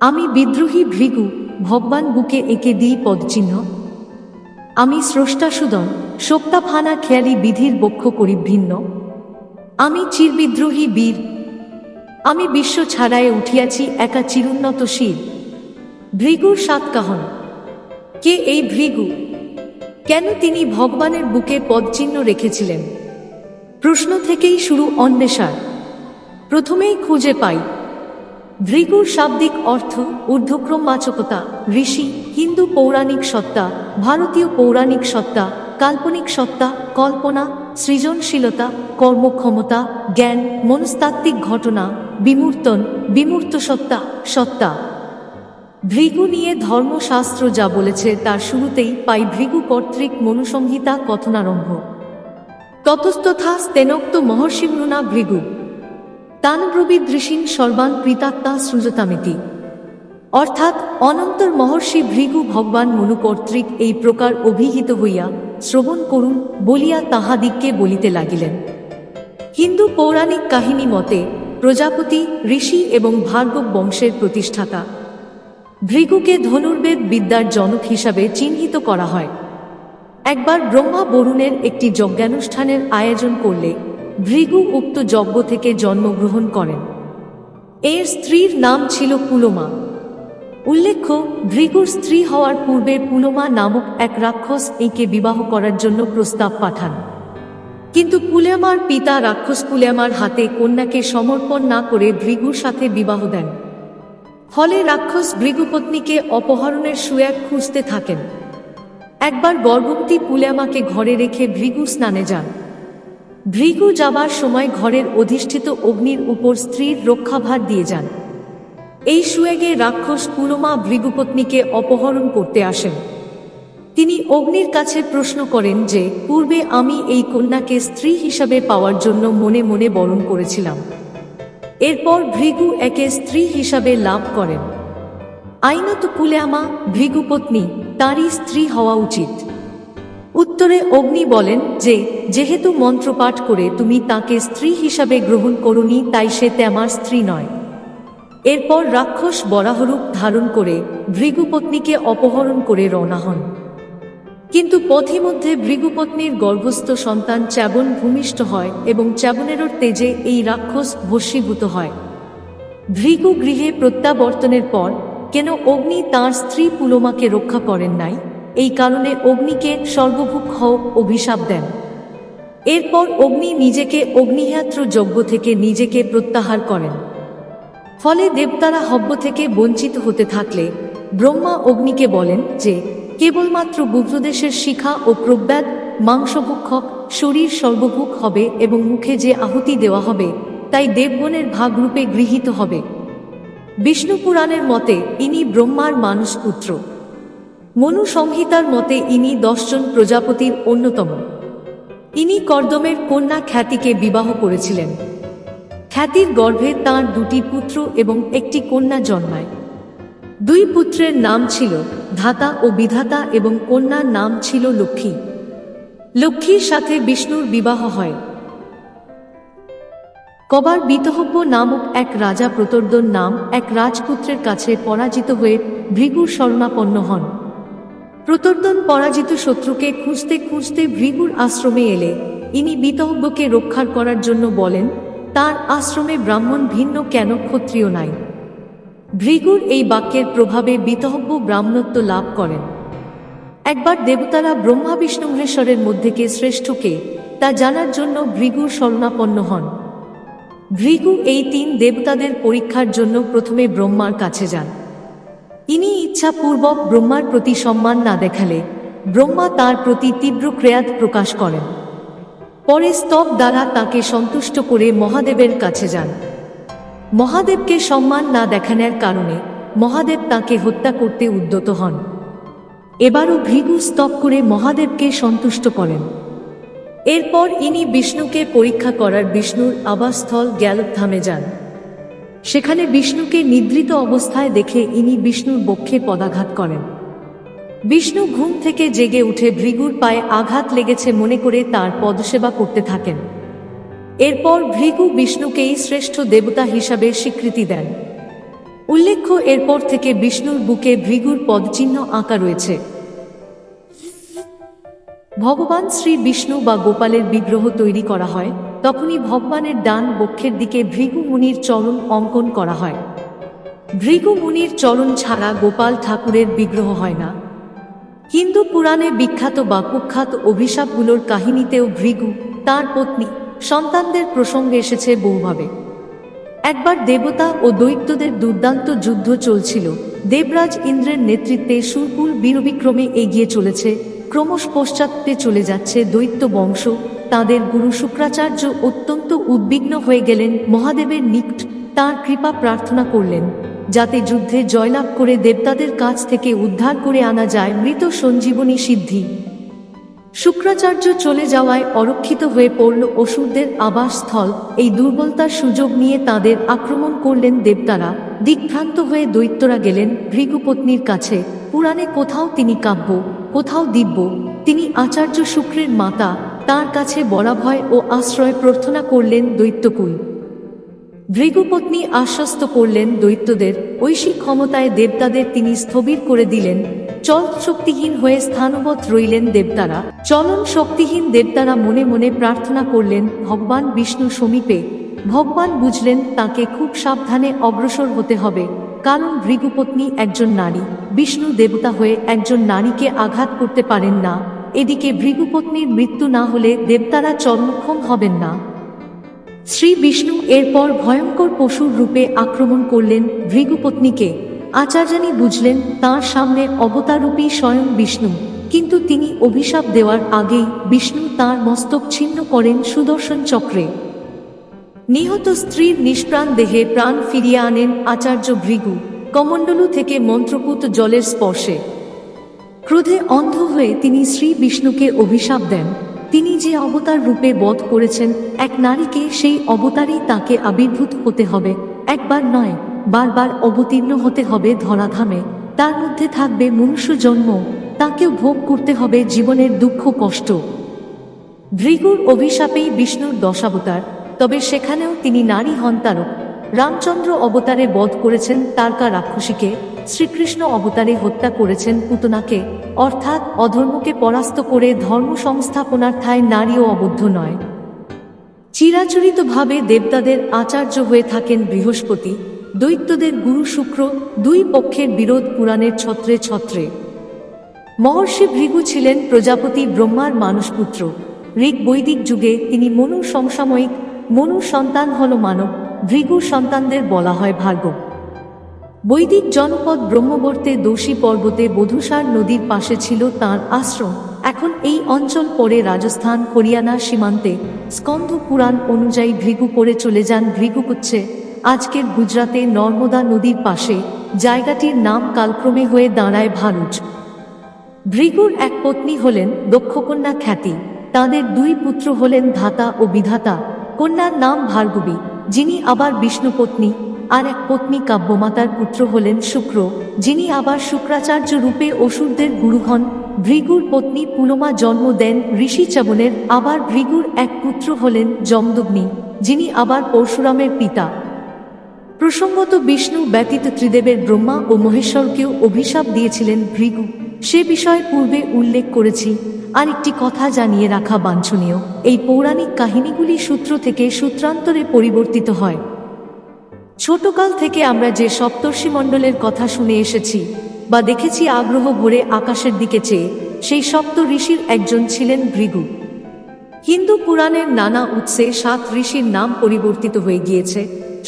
আমি বিদ্রোহী ভৃগু, ভগবান বুকে এঁকে দিই পদচিহ্ন। আমি স্রষ্টা সুদন শোক্তাফানা খেয়ালি বিধির বক্ষ করি ভিন্ন। আমি চিরবিদ্রোহী বীর। আমি বিশ্ব ছাড়ায় উঠিয়াছি একা চিরুন্নত শির। ভৃগুর সাতকাহন। কে এই ভৃগু? কেন তিনি ভগবানের বুকে পদচিহ্ন রেখেছিলেন? প্রশ্ন থেকেই শুরু অন্বেষার। প্রথমেই খুঁজে পাই। ভৃগুর শাব্দিক অর্থ ঊর্ধ্বক্রমবাচকতা ঋষি, হিন্দু পৌরাণিক সত্তা, ভারতীয় পৌরাণিক সত্তা, কাল্পনিক সত্তা, কল্পনা, সৃজনশীলতা, কর্মক্ষমতা, জ্ঞান, মনস্তাত্ত্বিক ঘটনা, বিমূর্তন, বিমূর্ত সত্তা সত্তা। ভৃগু নিয়ে ধর্মশাস্ত্র যা বলেছে, তার শুরুতেই পাই ভৃগু কর্তৃক মনুসংহিতা কথনারম্ভ। ততস্তথা স্তেনোক্ত মহর্ষিমৃণা ভৃগু। তানব্রবী দৃশিন সর্বান কৃতাত্মা সৃজতামিতি। অর্থাৎ অনন্তর মহর্ষি ভৃগু ভগবান মনু কর্তৃক এই প্রকার অভিহিত হইয়া শ্রবণ করুন বলিয়া তাহাদিগকে বলিতে লাগিলেন। হিন্দু পৌরাণিক কাহিনী মতে প্রজাপতি, ঋষি এবং ভার্গব বংশের প্রতিষ্ঠাতা। ভৃগুকে ধনুর্বেদ বিদ্যার জনক হিসাবে চিহ্নিত করা হয়। একবার ব্রহ্মা বরুণের একটি যজ্ঞানুষ্ঠানের আয়োজন করলে ভৃগু উক্ত যজ্ঞ থেকে জন্মগ্রহণ করেন। এর স্ত্রীর নাম ছিল পুলোমা। উল্লেখ্য, ভৃগুর স্ত্রী হওয়ার পূর্বে পুলোমা নামক এক রাক্ষস একে বিবাহ করার জন্য প্রস্তাব পাঠান। কিন্তু পুলেমার পিতা রাক্ষস পুলেমার হাতে কন্যাকে সমর্পণ না করে ভৃগুর সাথে বিবাহ দেন। ফলে রাক্ষস ভৃগুপত্নীকে অপহরণের সুয়াগ খুঁজতে থাকেন। একবার গর্ভবতী পুলেমাকে ঘরে রেখে ভৃগু স্নানে যান। ভৃগু যাবার সময় ঘরের অধিষ্ঠিত অগ্নির উপর স্ত্রীর রক্ষাভার দিয়ে যান। এই সুয়েগে রাক্ষস পুলমা ভৃগুপত্নীকে অপহরণ করতে আসেন। তিনি অগ্নির কাছে প্রশ্ন করেন যে, পূর্বে আমি এই কন্যাকে স্ত্রী হিসাবে পাওয়ার জন্য মনে মনে বরণ করেছিলাম। এরপর ভৃগু একে স্ত্রী হিসাবে লাভ করেন। আইনত পুলেয়ামা ভৃগুপত্নী, তারই স্ত্রী হওয়া উচিত। উত্তরে অগ্নি বলেন যে, যেহেতু মন্ত্রপাঠ করে তুমি তাকে স্ত্রী হিসাবে গ্রহণ করনি, তাই সে তেমার স্ত্রী নয়। এরপর রাক্ষস বরাহরূপ ধারণ করে ভৃগুপত্নীকে অপহরণ করে রওনা হন। কিন্তু পথিমধ্যে ভৃগুপত্নীর গর্ভস্থ সন্তান চ্যাবন ভূমিষ্ঠ হয় এবং চ্যাবনেরও তেজে এই রাক্ষস ভস্মীভূত হয়। ভৃগু গৃহে প্রত্যাবর্তনের পর কেন অগ্নি তার স্ত্রী পুলোমাকে রক্ষা করেন নাই? এই কারণে অগ্নিকে সর্বভুক হও অভিশাপ দেন। এরপর অগ্নি নিজেকে অগ্নিহাত্র যজ্ঞ থেকে নিজেকে প্রত্যাহার করেন। ফলে দেবতারা হব্য থেকে বঞ্চিত হতে থাকলে ব্রহ্মা অগ্নিকে বলেন যে, কেবলমাত্র গুপ্তদেশের শিখা ও প্রব্যাদ মাংসভক্ষক শরীর সর্বভুক হবে এবং মুখে যে আহুতি দেওয়া হবে, তাই দেবগণের ভাগরূপে গৃহীত হবে। বিষ্ণু পুরাণের মতে, ইনি ব্রহ্মার মানুষ পুত্র মনু সংহিতার মতে ইনি দশজন প্রজাপতির অন্যতম। ইনি কর্দমের কন্যা খ্যাতিকে বিবাহ করেছিলেন। খ্যাতির গর্ভে তাঁর দুটি পুত্র এবং একটি কন্যা জন্মায়। দুই পুত্রের নাম ছিল ধাতা ও বিধাতা এবং কন্যার নাম ছিল লক্ষ্মী। লক্ষ্মীর সাথে বিষ্ণুর বিবাহ হয়। কবার বিতহব্য নামক এক রাজা প্রতর্দন নাম এক রাজপুত্রের কাছে পরাজিত হয়ে ভৃগুর শরণাপন্ন হন। প্রতর্দন পরাজিত শত্রুকে খুঁজতে খুঁজতে ভৃগুর আশ্রমে এলে। ইনি বিতহব্যকে রক্ষার করার জন্য বলেন, তার আশ্রমে ব্রাহ্মণ ভিন্ন কেন ক্ষত্রিয় নাই? ভৃগুর এই বাক্যের প্রভাবে বিতহব্য ব্রাহ্মণত্ব লাভ করেন। একবার দেবতারা ব্রহ্মা বিষ্ণু মহেশ্বরের মধ্যে কে শ্রেষ্ঠকে তা জানার জন্য ভৃগু শরণাপন্ন হন। ভৃগু এই তিন দেবতাদের পরীক্ষার জন্য প্রথমে ব্রহ্মার কাছে যান। ইনি ইচ্ছাপূর্বক ব্রহ্মার প্রতি সম্মান না দেখালে ব্রহ্মা তার প্রতি তীব্র ক্রেয়াদ প্রকাশ করেন। পরে স্তব দ্বারা তাকে সন্তুষ্ট করে মহাদেবের কাছে যান। মহাদেবকে সম্মান না দেখানোর কারণে মহাদেব তাকে হত্যা করতে উদ্যত হন। এবারও ভৃগু স্তব করে মহাদেবকে সন্তুষ্ট করেন। এরপর ইনি বিষ্ণুকে পরীক্ষা করার বিষ্ণুর আবাসস্থল গ্যালকধামে যান। সেখানে বিষ্ণুকে নিদ্রিত অবস্থায় দেখে ইনি বিষ্ণুর বক্ষে পদাঘাত করেন। বিষ্ণু ঘুম থেকে জেগে উঠে ভৃগুর পায়ে আঘাত লেগেছে মনে করে তার পদসেবা করতে থাকেন। এরপর ভৃগু বিষ্ণুকেই শ্রেষ্ঠ দেবতা হিসাবে স্বীকৃতি দেন। উল্লেখ্য, এরপর থেকে বিষ্ণুর বুকে ভৃগুর পদচিহ্ন আঁকা রয়েছে। ভগবান শ্রী বিষ্ণু বা গোপালের বিগ্রহ তৈরি করা হয়। তখনই ভগবানের ডান বক্ষের দিকে ভৃগু মুনির চরণ অঙ্কন করা হয়। ভৃগু মুনির চরণ ছাড়া গোপাল ঠাকুরের বিগ্রহ হয় না। হিন্দু পুরাণে বিখ্যাত বা কুখ্যাত অভিশাপগুলোর কাহিনীতেও ভৃগু, তার পত্নী, সন্তানদের প্রসঙ্গে এসেছে বহুভাবে। একবার দেবতা ও দৈত্যদের দুর্দান্ত যুদ্ধ চলছিল। দেবরাজ ইন্দ্রের নেতৃত্বে সুরকুল বীরবিক্রমে এগিয়ে চলেছে। ক্রমশ পশ্চাৎপে চলে যাচ্ছে দৈত্য বংশ তাদের গুরু শুক্রাচার্য অত্যন্ত উদ্বিগ্ন হয়ে গেলেন, মহাদেবের নিকট তার কৃপা প্রার্থনা করলেন, যাতে যুদ্ধে জয়লাভ করে দেবতাদের কাছ থেকে উদ্ধার করে আনা যায় মৃত সঞ্জীবনী সিদ্ধি। শুক্রাচার্য চলে যাওয়ায় অরক্ষিত হয়ে পড়ল অসুরদের আবাসস্থল। এই দুর্বলতার সুযোগ নিয়ে তাদের আক্রমণ করলেন দেবতারা। দিগ্ভ্রান্ত হয়ে দৈত্যরা গেলেন ভৃগুপত্নীর কাছে। পুরাণে কোথাও তিনি কাব্য, কোথাও দিব্য। তিনি আচার্য শুক্রের মাতা। তার কাছে বরাভয় ও আশ্রয় প্রার্থনা করলেন দৈত্যকুল। ভৃগুপত্নী আশ্বস্ত করলেন দৈত্যদের, ঐশী ক্ষমতায় দেবতাদের তিনি স্থবির করে দিলেন, চল শক্তিহীন হয়ে স্থানবৎ রইলেন দেবতারা, চলন শক্তিহীন দেবতারা মনে মনে প্রার্থনা করলেন, ভগবান বিষ্ণু সমীপে, ভগবান বুঝলেন তাকে খুব সাবধানে অগ্রসর হতে হবে, কারণ ভৃগুপত্নী একজন নারী, বিষ্ণু দেবতা হয়ে একজন নারীকে আঘাত করতে পারেন না। এদিকে ভৃগুপত্নীর মৃত্যু না হলে দেবতারা চরমক্ষম হবেন না। শ্রী বিষ্ণু এরপর ভয়ঙ্কর পশুর রূপে আক্রমণ করলেন ভৃগুপত্নীকে। আচার্যানী বুঝলেন, তার সামনে অবতারূপী স্বয়ং বিষ্ণু। কিন্তু তিনি অভিশাপ দেওয়ার আগেই বিষ্ণু তার মস্তক ছিন্ন করেন সুদর্শন চক্রে। নিহত স্ত্রীর নিষ্প্রাণ দেহে প্রাণ ফিরিয়ে আনেন আচার্য ভৃগু। কমণ্ডলু থেকে মন্ত্রপুত জলের স্পর্শে। ক্রোধে অন্ধ হয়ে তিনি শ্রী বিষ্ণুকে অভিশাপ দেন। তিনি যে অবতার রূপে বধ করেছেন, এক নারীকে সেই অবতারেই তাকে আবির্ভূত হতে হবে। একবার নয়, বারবার অবতীর্ণ হতে হবে ধরাধামে। তার মধ্যে থাকবে মনুষ্য জন্ম। তাকেও ভোগ করতে হবে জীবনের দুঃখ, কষ্ট। ভৃগুর অভিশাপেই বিষ্ণুর দশাবতার। তবে সেখানেও তিনি নারী হন তারক। রামচন্দ্র অবতারে বধ করেছেন তারকা রাক্ষসীকে। শ্রীকৃষ্ণ অবতারে হত্যা করেছেন পুতনাকে, অর্থাৎ অধর্মকে পরাস্ত করে ধর্ম সংস্থাপনার ঠায় নারীও অবদ্ধ নয়। চিরাচরিতভাবে দেবতাদের আচার্য হয়ে থাকেন বৃহস্পতি, দৈত্যদের গুরু শুক্র, দুই পক্ষের বিরোধ পুরাণের ছত্রে ছত্রে। মহর্ষি ভৃগু ছিলেন প্রজাপতি ব্রহ্মার মানসপুত্র ঋগ বৈদিক যুগে তিনি মনুর সমসাময়িক মনুর সন্তান হল মানব, ভৃগু সন্তানদের বলা হয় ভার্গব। বৈদিক জনপদ ব্রহ্মবর্তে দোষী পর্বতে বধুসার নদীর পাশে ছিল তার আশ্রম। এখন এই অঞ্চল পরে রাজস্থান, হরিয়ানা সীমান্তে। স্কন্ধ পুরাণ অনুযায়ী ভৃগু পরে চলে যান ভৃগুকুচ্ছে আজকের গুজরাতে নর্মদা নদীর পাশে। জায়গাটির নাম কালক্রমে হয়ে দাঁড়ায় ভারুচ ভৃগুর এক পত্নী হলেন দক্ষকন্যা খ্যাতি। তাদের দুই পুত্র হলেন ধাতা ও বিধাতা। কন্যার নাম ভার্গবী, যিনি আবার বিষ্ণুপত্নী। আর এক পত্নী কাব্যমাতার পুত্র হলেন শুক্র, যিনি আবার শুক্রাচার্য রূপে অসুরদের গুরু হন ভৃগুর পত্নী পুলমা জন্ম দেন ঋষি চাবনের, আবার ভৃগুর এক পুত্র হলেন জমদগ্নি যিনি আবার পরশুরামের পিতা। প্রসঙ্গত বিষ্ণু ব্যতীত ত্রিদেবের ব্রহ্মা ও মহেশ্বরকেও অভিশাপ দিয়েছিলেন ভৃগু। সে বিষয়ে পূর্বে উল্লেখ করেছি। আরেকটি কথা জানিয়ে রাখা বাঞ্ছনীয়, এই পৌরাণিক কাহিনীগুলি সূত্র থেকে সূত্রান্তরে পরিবর্তিত হয়। ছোটকাল থেকে আমরা যে সপ্তর্ষি মণ্ডলের কথা শুনে এসেছি বা দেখেছি আগ্রহ ভরে আকাশের দিকে চেয়ে, সেই সপ্ত ঋষির একজন ছিলেন ভৃগু। হিন্দু পুরাণের নানা উৎসে সাত ঋষির নাম পরিবর্তিত হয়ে গিয়েছে।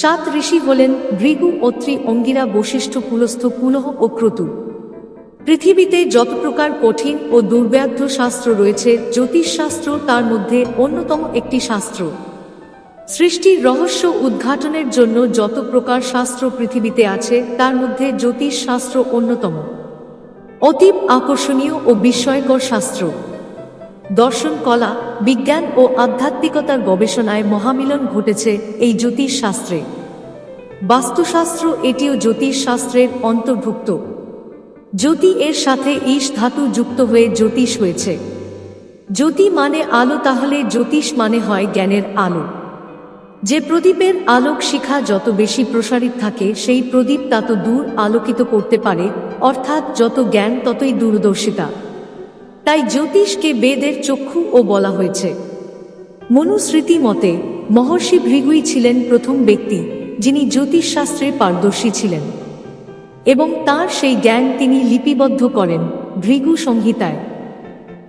সাত ঋষি হলেন ভৃগু অত্রি অঙ্গিরা বশিষ্ঠ পুলস্থ পুলহ ও ক্রতু। পৃথিবীতে যত প্রকার কঠিন ও দুর্ব্যাধ্য শাস্ত্র রয়েছে, জ্যোতিষশাস্ত্র তার মধ্যে অন্যতম একটি শাস্ত্র। সৃষ্টির রহস্য উদ্ঘাটনের জন্য যত প্রকার শাস্ত্র পৃথিবীতে আছে, তার মধ্যে জ্যোতিষ শাস্ত্র অন্যতম। অতীব আকর্ষণীয় ও বিস্ময়কর শাস্ত্র। দর্শন, কলা, বিজ্ঞান ও আধ্যাত্মিকতার গবেষণায় মহামিলন ঘটেছে এই জ্যোতিষ শাস্ত্রে। বাস্তুশাস্ত্র এটিও জ্যোতিষ শাস্ত্রের অন্তর্ভুক্ত। জ্যোতি এর সাথে ঈশ ধাতু যুক্ত হয়ে জ্যোতিষ হয়েছে। জ্যোতি মানে আলো তাহলে জ্যোতিষ মানে হয় জ্ঞানের আলো। যে প্রদীপের আলোক শিখা যত বেশি প্রসারিত থাকে, সেই প্রদীপ তত দূর আলোকিত করতে পারে, অর্থাৎ যত জ্ঞান ততই দূরদর্শিতা। তাই জ্যোতিষকে বেদের চক্ষু ও বলা হয়েছে। মনুস্মৃতি মতে, মহর্ষি ভৃগুই ছিলেন প্রথম ব্যক্তি, যিনি জ্যোতিষশাস্ত্রে পারদর্শী ছিলেন। এবং তার সেই জ্ঞান তিনি লিপিবদ্ধ করেন, ভৃগু সংহিতায়।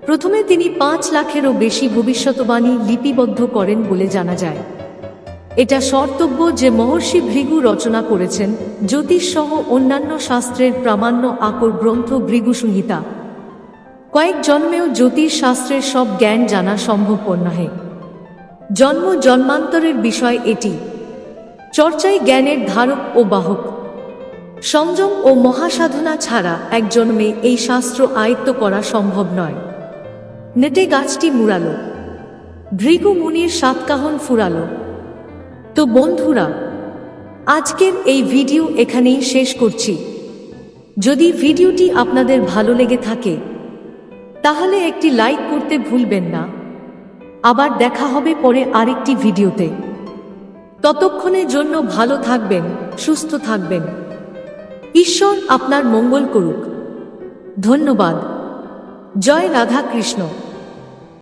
প্রথমে তিনি পাঁচ লাখেরও বেশি ভবিষ্যৎবাণী লিপিবদ্ধ করেন বলে জানা যায়। এটা সর্তব্য যে মহর্ষি ভৃগু রচনা করেছেন জ্যোতিষসহ অন্যান্য শাস্ত্রের প্রামাণ্য আকর গ্রন্থ ভৃগু সংহিতা। কয়েক জন্মেও জ্যোতিষ শাস্ত্রের সব জ্ঞান জানা সম্ভবপর নহে। জন্ম জন্মান্তরের বিষয় এটি। চর্চাই জ্ঞানের ধারক ও বাহক। সংযম ও মহাসাধনা ছাড়া এক জন্মে এই শাস্ত্র আয়ত্ত করা সম্ভব নয়। নেটে গাছটি মুড়ালো। ভৃগু মুনির সাতকাহন ফুরালো। তো বন্ধুরা, আজকের এই ভিডিও এখানেই শেষ করছি। যদি ভিডিওটি আপনাদের ভালো লেগে থাকে, তাহলে একটি লাইক করতে ভুলবেন না। আবার দেখা হবে পরে আরেকটি ভিডিওতে। ততক্ষণের জন্য ভালো থাকবেন, সুস্থ থাকবেন। ঈশ্বর আপনার মঙ্গল করুক। ধন্যবাদ। জয় রাধা কৃষ্ণ